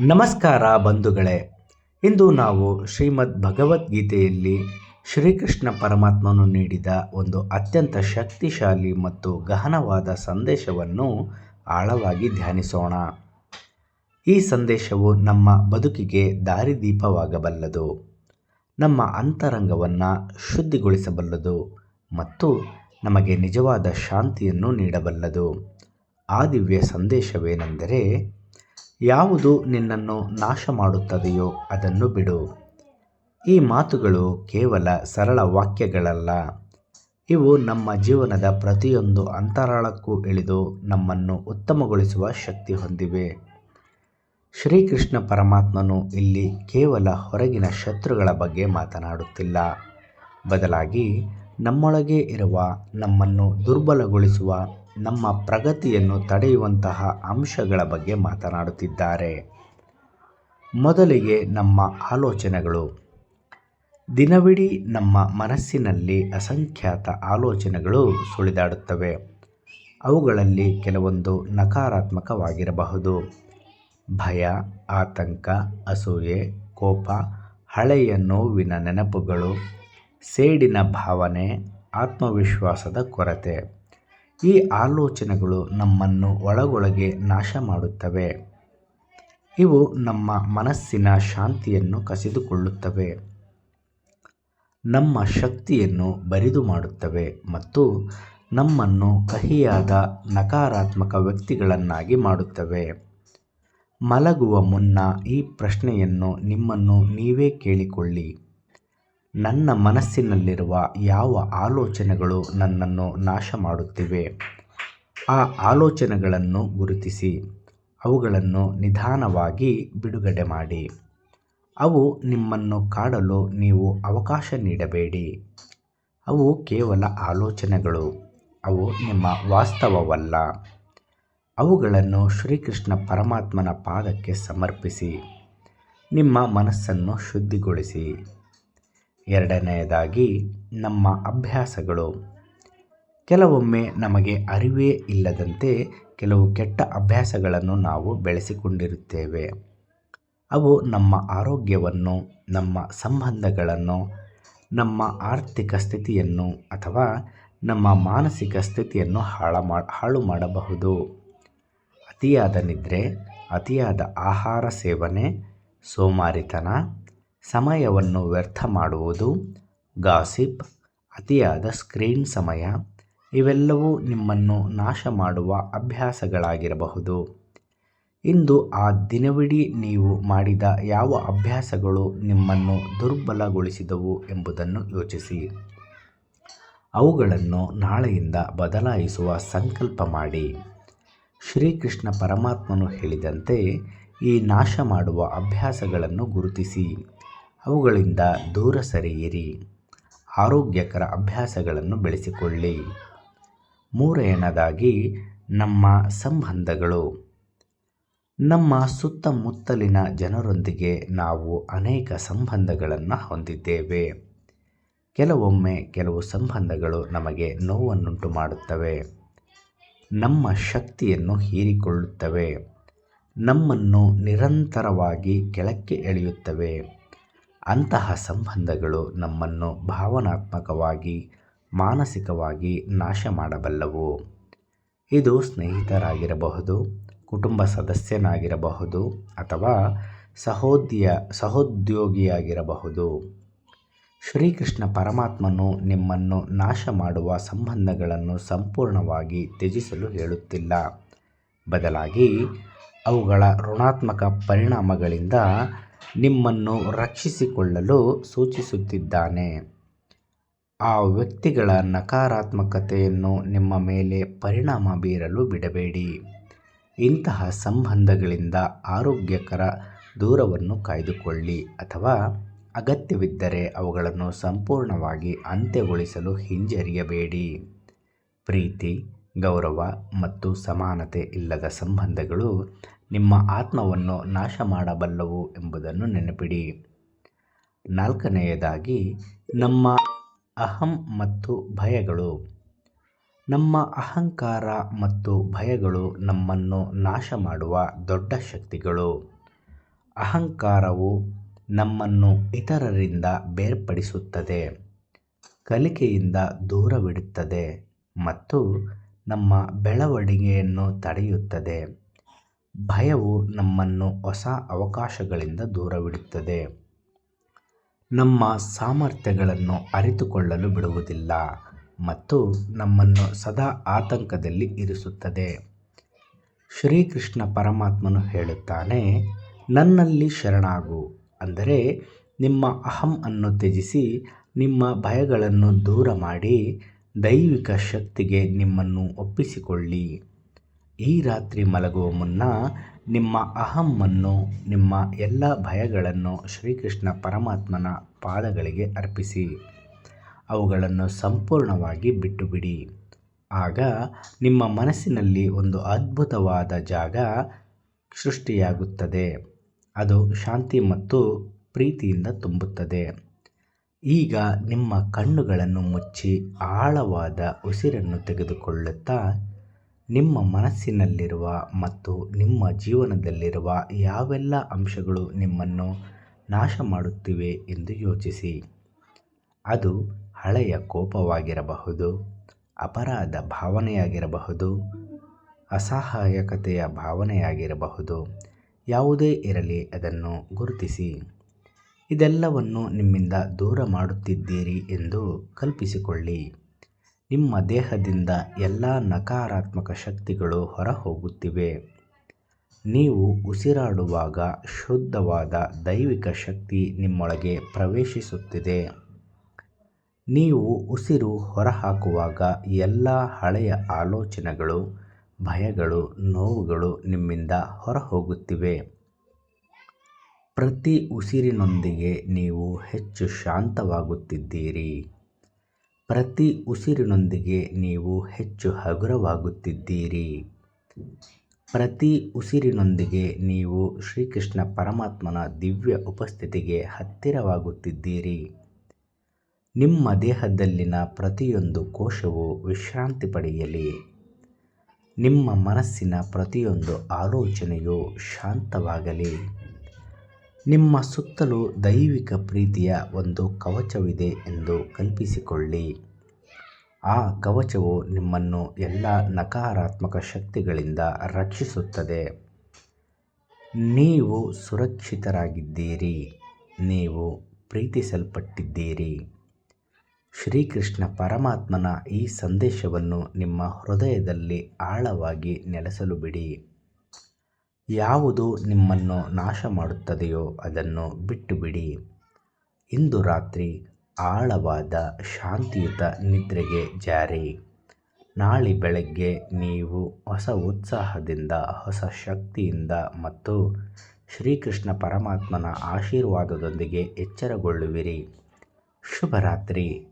ನಮಸ್ಕಾರ ಬಂಧುಗಳೇ. ಇಂದು ನಾವು ಶ್ರೀಮದ್ ಭಗವದ್ಗೀತೆಯಲ್ಲಿ ಶ್ರೀಕೃಷ್ಣ ಪರಮಾತ್ಮನು ನೀಡಿದ ಒಂದು ಅತ್ಯಂತ ಶಕ್ತಿಶಾಲಿ ಮತ್ತು ಗಹನವಾದ ಸಂದೇಶವನ್ನು ಆಳವಾಗಿ ಧ್ಯಾನಿಸೋಣ. ಈ ಸಂದೇಶವು ನಮ್ಮ ಬದುಕಿಗೆ ದಾರಿದೀಪವಾಗಬಲ್ಲದು. ನಮ್ಮ ಅಂತರಂಗವನ್ನು ಶುದ್ಧಿಗೊಳಿಸಬಲ್ಲದು ಮತ್ತು ನಮಗೆ ನಿಜವಾದ ಶಾಂತಿಯನ್ನು ನೀಡಬಲ್ಲದು. ಆ ದಿವ್ಯ ಸಂದೇಶವೇನೆಂದರೆ ಯಾವುದು ನಿನ್ನನ್ನು ನಾಶ ಮಾಡುತ್ತದೆಯೋ ಅದನ್ನು ಬಿಡು. ಈ ಮಾತುಗಳು ಕೇವಲ ಸರಳ ವಾಕ್ಯಗಳಲ್ಲ. ಇವು ನಮ್ಮ ಜೀವನದ ಪ್ರತಿಯೊಂದು ಅಂತರಾಳಕ್ಕೂ ಇಳಿದು ನಮ್ಮನ್ನು ಉತ್ತಮಗೊಳಿಸುವ ಶಕ್ತಿ ಹೊಂದಿವೆ. ಶ್ರೀಕೃಷ್ಣ ಪರಮಾತ್ಮನು ಇಲ್ಲಿ ಕೇವಲ ಹೊರಗಿನ ಶತ್ರುಗಳ ಬಗ್ಗೆ ಮಾತನಾಡುತ್ತಿಲ್ಲ. ಬದಲಾಗಿ ನಮ್ಮೊಳಗೆ ಇರುವ ನಮ್ಮನ್ನು ದುರ್ಬಲಗೊಳಿಸುವ ನಮ್ಮ ಪ್ರಗತಿಯನ್ನು ತಡೆಯುವಂತಹ ಅಂಶಗಳ ಬಗ್ಗೆ ಮಾತನಾಡುತ್ತಿದ್ದಾರೆ. ಮೊದಲಿಗೆ ನಮ್ಮ ಆಲೋಚನೆಗಳು. ದಿನವಿಡೀ ನಮ್ಮ ಮನಸ್ಸಿನಲ್ಲಿ ಅಸಂಖ್ಯಾತ ಆಲೋಚನೆಗಳು ಸುಳಿದಾಡುತ್ತವೆ. ಅವುಗಳಲ್ಲಿ ಕೆಲವೊಂದು ನಕಾರಾತ್ಮಕವಾಗಿರಬಹುದು. ಭಯ, ಆತಂಕ, ಅಸೂಯೆ, ಕೋಪ, ಹಳೆಯ ನೋವಿನ ನೆನಪುಗಳು, ಸೇಡಿನ ಭಾವನೆ, ಆತ್ಮವಿಶ್ವಾಸದ ಕೊರತೆ. ಈ ಆಲೋಚನೆಗಳು ನಮ್ಮನ್ನು ಒಳಗೊಳಗೆ ನಾಶ ಮಾಡುತ್ತವೆ. ಇವು ನಮ್ಮ ಮನಸ್ಸಿನ ಶಾಂತಿಯನ್ನು ಕಸಿದುಕೊಳ್ಳುತ್ತವೆ. ನಮ್ಮ ಶಕ್ತಿಯನ್ನು ಬರಿದು ಮಾಡುತ್ತವೆ ಮತ್ತು ನಮ್ಮನ್ನು ಕಹಿಯಾದ ನಕಾರಾತ್ಮಕ ವ್ಯಕ್ತಿಗಳನ್ನಾಗಿ ಮಾಡುತ್ತವೆ. ಮಲಗುವ ಮುನ್ನ ಈ ಪ್ರಶ್ನೆಯನ್ನು ನಿಮ್ಮನ್ನು ನೀವೇ ಕೇಳಿಕೊಳ್ಳಿ. ನನ್ನ ಮನಸ್ಸಿನಲ್ಲಿರುವ ಯಾವ ಆಲೋಚನೆಗಳು ನನ್ನನ್ನು ನಾಶ ಮಾಡುತ್ತಿವೆ? ಆ ಆಲೋಚನೆಗಳನ್ನು ಗುರುತಿಸಿ, ಅವುಗಳನ್ನು ನಿಧಾನವಾಗಿ ಬಿಡುಗಡೆ ಮಾಡಿ. ಅವು ನಿಮ್ಮನ್ನು ಕಾಡಲು ನೀವು ಅವಕಾಶ ನೀಡಬೇಡಿ. ಅವು ಕೇವಲ ಆಲೋಚನೆಗಳು, ಅವು ನಿಮ್ಮ ವಾಸ್ತವವಲ್ಲ. ಅವುಗಳನ್ನು ಶ್ರೀಕೃಷ್ಣ ಪರಮಾತ್ಮನ ಪಾದಕ್ಕೆ ಸಮರ್ಪಿಸಿ, ನಿಮ್ಮ ಮನಸ್ಸನ್ನು ಶುದ್ಧಿಗೊಳಿಸಿ. ಎರಡನೆಯದಾಗಿ ನಮ್ಮ ಅಭ್ಯಾಸಗಳು. ಕೆಲವೊಮ್ಮೆ ನಮಗೆ ಅರಿವೇ ಇಲ್ಲದಂತೆ ಕೆಲವು ಕೆಟ್ಟ ಅಭ್ಯಾಸಗಳನ್ನು ನಾವು ಬೆಳೆಸಿಕೊಂಡಿರುತ್ತೇವೆ. ಅವು ನಮ್ಮ ಆರೋಗ್ಯವನ್ನು, ನಮ್ಮ ಸಂಬಂಧಗಳನ್ನು, ನಮ್ಮ ಆರ್ಥಿಕ ಸ್ಥಿತಿಯನ್ನು ಅಥವಾ ನಮ್ಮ ಮಾನಸಿಕ ಸ್ಥಿತಿಯನ್ನು ಹಾಳು ಮಾ, ಹಾಳು ಮಾಡಬಹುದು. ಅತಿಯಾದ ನಿದ್ರೆ, ಅತಿಯಾದ ಆಹಾರ ಸೇವನೆ, ಸೋಮಾರಿತನ ಸಮಯವನ್ನು ವ್ಯರ್ಥ ಮಾಡುವುದು, ಗಾಸಿಪ್, ಅತಿಯಾದ ಸ್ಕ್ರೀನ್ ಸಮಯ, ಇವೆಲ್ಲವೂ ನಿಮ್ಮನ್ನು ನಾಶ ಮಾಡುವ ಅಭ್ಯಾಸಗಳಾಗಿರಬಹುದು. ಇಂದು ಆ ದಿನವಿಡೀ ನೀವು ಮಾಡಿದ ಯಾವ ಅಭ್ಯಾಸಗಳು ನಿಮ್ಮನ್ನು ದುರ್ಬಲಗೊಳಿಸಿದವು ಎಂಬುದನ್ನು ಯೋಚಿಸಿ. ಅವುಗಳನ್ನು ನಾಳೆಯಿಂದ ಬದಲಾಯಿಸುವ ಸಂಕಲ್ಪ ಮಾಡಿ. ಶ್ರೀಕೃಷ್ಣ ಪರಮಾತ್ಮನು ಹೇಳಿದಂತೆ ಈ ನಾಶ ಮಾಡುವ ಅಭ್ಯಾಸಗಳನ್ನು ಗುರುತಿಸಿ. ಅವುಗಳಿಂದ ದೂರ ಸರಿಯಿರಿ. ಆರೋಗ್ಯಕರ ಅಭ್ಯಾಸಗಳನ್ನು ಬೆಳೆಸಿಕೊಳ್ಳಿ. ಮೂರನೆಯದಾಗಿ, ನಮ್ಮ ಸಂಬಂಧಗಳು. ನಮ್ಮ ಸುತ್ತಮುತ್ತಲಿನ ಜನರೊಂದಿಗೆ ನಾವು ಅನೇಕ ಸಂಬಂಧಗಳನ್ನು ಹೊಂದಿದ್ದೇವೆ. ಕೆಲವೊಮ್ಮೆ ಕೆಲವು ಸಂಬಂಧಗಳು ನಮಗೆ ನೋವನ್ನುಂಟು ಮಾಡುತ್ತವೆ. ನಮ್ಮ ಶಕ್ತಿಯನ್ನು ಹೀರಿಕೊಳ್ಳುತ್ತವೆ. ನಮ್ಮನ್ನು ನಿರಂತರವಾಗಿ ಕೆಳಕ್ಕೆ ಎಳೆಯುತ್ತವೆ. ಅಂತಹ ಸಂಬಂಧಗಳು ನಮ್ಮನ್ನು ಭಾವನಾತ್ಮಕವಾಗಿ, ಮಾನಸಿಕವಾಗಿ ನಾಶ ಮಾಡಬಲ್ಲವು. ಇದು ಸ್ನೇಹಿತರಾಗಿರಬಹುದು, ಕುಟುಂಬ ಸದಸ್ಯನಾಗಿರಬಹುದು ಅಥವಾ ಸಹೋದ್ಯ, ಸಹೋದ್ಯೋಗಿಯಾಗಿರಬಹುದು. ಶ್ರೀಕೃಷ್ಣ ಪರಮಾತ್ಮನು ನಿಮ್ಮನ್ನು ನಾಶ ಮಾಡುವ ಸಂಬಂಧಗಳನ್ನು ಸಂಪೂರ್ಣವಾಗಿ ತ್ಯಜಿಸಲು ಹೇಳುತ್ತಿಲ್ಲ. ಬದಲಾಗಿ ಅವುಗಳ ಋಣಾತ್ಮಕ ಪರಿಣಾಮಗಳಿಂದ ನಿಮ್ಮನ್ನು ರಕ್ಷಿಸಿಕೊಳ್ಳಲು ಸೂಚಿಸುತ್ತಿದ್ದಾನೆ. ಆ ವ್ಯಕ್ತಿಗಳ ನಕಾರಾತ್ಮಕತೆಯನ್ನು ನಿಮ್ಮ ಮೇಲೆ ಪರಿಣಾಮ ಬೀರಲು ಬಿಡಬೇಡಿ. ಇಂತಹ ಸಂಬಂಧಗಳಿಂದ ಆರೋಗ್ಯಕರ ದೂರವನ್ನು ಕಾಯ್ದುಕೊಳ್ಳಿ ಅಥವಾ ಅಗತ್ಯವಿದ್ದರೆ ಅವುಗಳನ್ನು ಸಂಪೂರ್ಣವಾಗಿ ಅಂತ್ಯಗೊಳಿಸಲು ಹಿಂಜರಿಯಬೇಡಿ. ಪ್ರೀತಿ, ಗೌರವ ಮತ್ತು ಸಮಾನತೆ ಇಲ್ಲದ ಸಂಬಂಧಗಳು ನಿಮ್ಮ ಆತ್ಮವನ್ನು ನಾಶ ಮಾಡಬಲ್ಲವು ಎಂಬುದನ್ನು ನೆನಪಿಡಿ. ನಾಲ್ಕನೆಯದಾಗಿ, ನಮ್ಮ ಅಹಂ ಮತ್ತು ಭಯಗಳು. ನಮ್ಮ ಅಹಂಕಾರ ಮತ್ತು ಭಯಗಳು ನಮ್ಮನ್ನು ನಾಶ ಮಾಡುವ ದೊಡ್ಡ ಶಕ್ತಿಗಳು. ಅಹಂಕಾರವು ನಮ್ಮನ್ನು ಇತರರಿಂದ ಬೇರ್ಪಡಿಸುತ್ತದೆ, ಕಲಿಕೆಯಿಂದ ದೂರವಿಡುತ್ತದೆ ಮತ್ತು ನಮ್ಮ ಬೆಳವಣಿಗೆಯನ್ನು ತಡೆಯುತ್ತದೆ. ಭಯವು ನಮ್ಮನ್ನು ಹೊಸ ಅವಕಾಶಗಳಿಂದ ದೂರವಿಡುತ್ತದೆ. ನಮ್ಮ ಸಾಮರ್ಥ್ಯಗಳನ್ನು ಅರಿತುಕೊಳ್ಳಲು ಬಿಡುವುದಿಲ್ಲ ಮತ್ತು ನಮ್ಮನ್ನು ಸದಾ ಆತಂಕದಲ್ಲಿ ಇರಿಸುತ್ತದೆ. ಶ್ರೀಕೃಷ್ಣ ಪರಮಾತ್ಮನು ಹೇಳುತ್ತಾನೆ, ನನ್ನಲ್ಲಿ ಶರಣಾಗು. ಅಂದರೆ ನಿಮ್ಮ ಅಹಂ ಅನ್ನು ತ್ಯಜಿಸಿ, ನಿಮ್ಮ ಭಯಗಳನ್ನು ದೂರ ಮಾಡಿ ದೈವಿಕ ಶಕ್ತಿಗೆ ನಿಮ್ಮನ್ನು ಒಪ್ಪಿಸಿಕೊಳ್ಳಿ. ಈ ರಾತ್ರಿ ಮಲಗುವ ಮುನ್ನ ನಿಮ್ಮ ಅಹಮ್ಮನ್ನು, ನಿಮ್ಮ ಎಲ್ಲ ಭಯಗಳನ್ನು ಶ್ರೀಕೃಷ್ಣ ಪರಮಾತ್ಮನ ಪಾದಗಳಿಗೆ ಅರ್ಪಿಸಿ. ಅವುಗಳನ್ನು ಸಂಪೂರ್ಣವಾಗಿ ಬಿಟ್ಟುಬಿಡಿ. ಆಗ ನಿಮ್ಮ ಮನಸ್ಸಿನಲ್ಲಿ ಒಂದು ಅದ್ಭುತವಾದ ಜಾಗ ಸೃಷ್ಟಿಯಾಗುತ್ತದೆ. ಅದು ಶಾಂತಿ ಮತ್ತು ಪ್ರೀತಿಯಿಂದ ತುಂಬುತ್ತದೆ. ಈಗ ನಿಮ್ಮ ಕಣ್ಣುಗಳನ್ನು ಮುಚ್ಚಿ ಆಳವಾದ ಉಸಿರನ್ನು ತೆಗೆದುಕೊಳ್ಳುತ್ತಾ ನಿಮ್ಮ ಮನಸ್ಸಿನಲ್ಲಿರುವ ಮತ್ತು ನಿಮ್ಮ ಜೀವನದಲ್ಲಿರುವ ಯಾವೆಲ್ಲ ಅಂಶಗಳು ನಿಮ್ಮನ್ನು ನಾಶ ಮಾಡುತ್ತಿವೆ ಎಂದು ಯೋಚಿಸಿ. ಅದು ಹಳೆಯ ಕೋಪವಾಗಿರಬಹುದು, ಅಪರಾಧ ಭಾವನೆಯಾಗಿರಬಹುದು, ಅಸಹಾಯಕತೆಯ ಭಾವನೆಯಾಗಿರಬಹುದು. ಯಾವುದೇ ಇರಲಿ ಅದನ್ನು ಗುರುತಿಸಿ. ಇದೆಲ್ಲವನ್ನು ನಿಮ್ಮಿಂದ ದೂರ ಮಾಡುತ್ತಿದ್ದೀರಿ ಎಂದು ಕಲ್ಪಿಸಿಕೊಳ್ಳಿ. ನಿಮ್ಮ ದೇಹದಿಂದ ಎಲ್ಲ ನಕಾರಾತ್ಮಕ ಶಕ್ತಿಗಳು ಹೊರಹೋಗುತ್ತಿವೆ. ನೀವು ಉಸಿರಾಡುವಾಗ ಶುದ್ಧವಾದ ದೈವಿಕ ಶಕ್ತಿ ನಿಮ್ಮೊಳಗೆ ಪ್ರವೇಶಿಸುತ್ತಿದೆ. ನೀವು ಉಸಿರು ಹೊರಹಾಕುವಾಗ ಎಲ್ಲ ಹಳೆಯ ಆಲೋಚನೆಗಳು, ಭಯಗಳು, ನೋವುಗಳು ನಿಮ್ಮಿಂದ ಹೊರಹೋಗುತ್ತಿವೆ. ಪ್ರತಿ ಉಸಿರಿನೊಂದಿಗೆ ನೀವು ಹೆಚ್ಚು ಶಾಂತವಾಗುತ್ತಿದ್ದೀರಿ. ಪ್ರತಿ ಉಸಿರಿನೊಂದಿಗೆ ನೀವು ಹೆಚ್ಚು ಹಗುರವಾಗುತ್ತಿದ್ದೀರಿ. ಪ್ರತಿ ಉಸಿರಿನೊಂದಿಗೆ ನೀವು ಶ್ರೀಕೃಷ್ಣ ಪರಮಾತ್ಮನ ದಿವ್ಯ ಉಪಸ್ಥಿತಿಗೆ ಹತ್ತಿರವಾಗುತ್ತಿದ್ದೀರಿ. ನಿಮ್ಮ ದೇಹದಲ್ಲಿನ ಪ್ರತಿಯೊಂದು ಕೋಶವು ವಿಶ್ರಾಂತಿ ಪಡೆಯಲಿ. ನಿಮ್ಮ ಮನಸ್ಸಿನ ಪ್ರತಿಯೊಂದು ಆಲೋಚನೆಯು ಶಾಂತವಾಗಲಿ. ನಿಮ್ಮ ಸುತ್ತಲೂ ದೈವಿಕ ಪ್ರೀತಿಯ ಒಂದು ಕವಚವಿದೆ ಎಂದು ಕಲ್ಪಿಸಿಕೊಳ್ಳಿ. ಆ ಕವಚವು ನಿಮ್ಮನ್ನು ಎಲ್ಲ ನಕಾರಾತ್ಮಕ ಶಕ್ತಿಗಳಿಂದ ರಕ್ಷಿಸುತ್ತದೆ. ನೀವು ಸುರಕ್ಷಿತರಾಗಿದ್ದೀರಿ. ನೀವು ಪ್ರೀತಿಸಲ್ಪಟ್ಟಿದ್ದೀರಿ. ಶ್ರೀಕೃಷ್ಣ ಪರಮಾತ್ಮನ ಈ ಸಂದೇಶವನ್ನು ನಿಮ್ಮ ಹೃದಯದಲ್ಲಿ ಆಳವಾಗಿ ನೆಲೆಸಲು ಬಿಡಿ. ಯಾವುದು ನಿಮ್ಮನ್ನು ನಾಶ ಮಾಡುತ್ತದೆಯೋ ಅದನ್ನು ಬಿಟ್ಟುಬಿಡಿ. ಇಂದು ರಾತ್ರಿ ಆಳವಾದ ಶಾಂತಿಯುತ ನಿದ್ರೆಗೆ ಜಾರಿ. ನಾಳೆ ಬೆಳಗ್ಗೆ ನೀವು ಹೊಸ ಉತ್ಸಾಹದಿಂದ, ಹೊಸ ಶಕ್ತಿಯಿಂದ ಮತ್ತು ಶ್ರೀಕೃಷ್ಣ ಪರಮಾತ್ಮನ ಆಶೀರ್ವಾದದೊಂದಿಗೆ ಎಚ್ಚರಗೊಳ್ಳುವಿರಿ. ಶುಭರಾತ್ರಿ.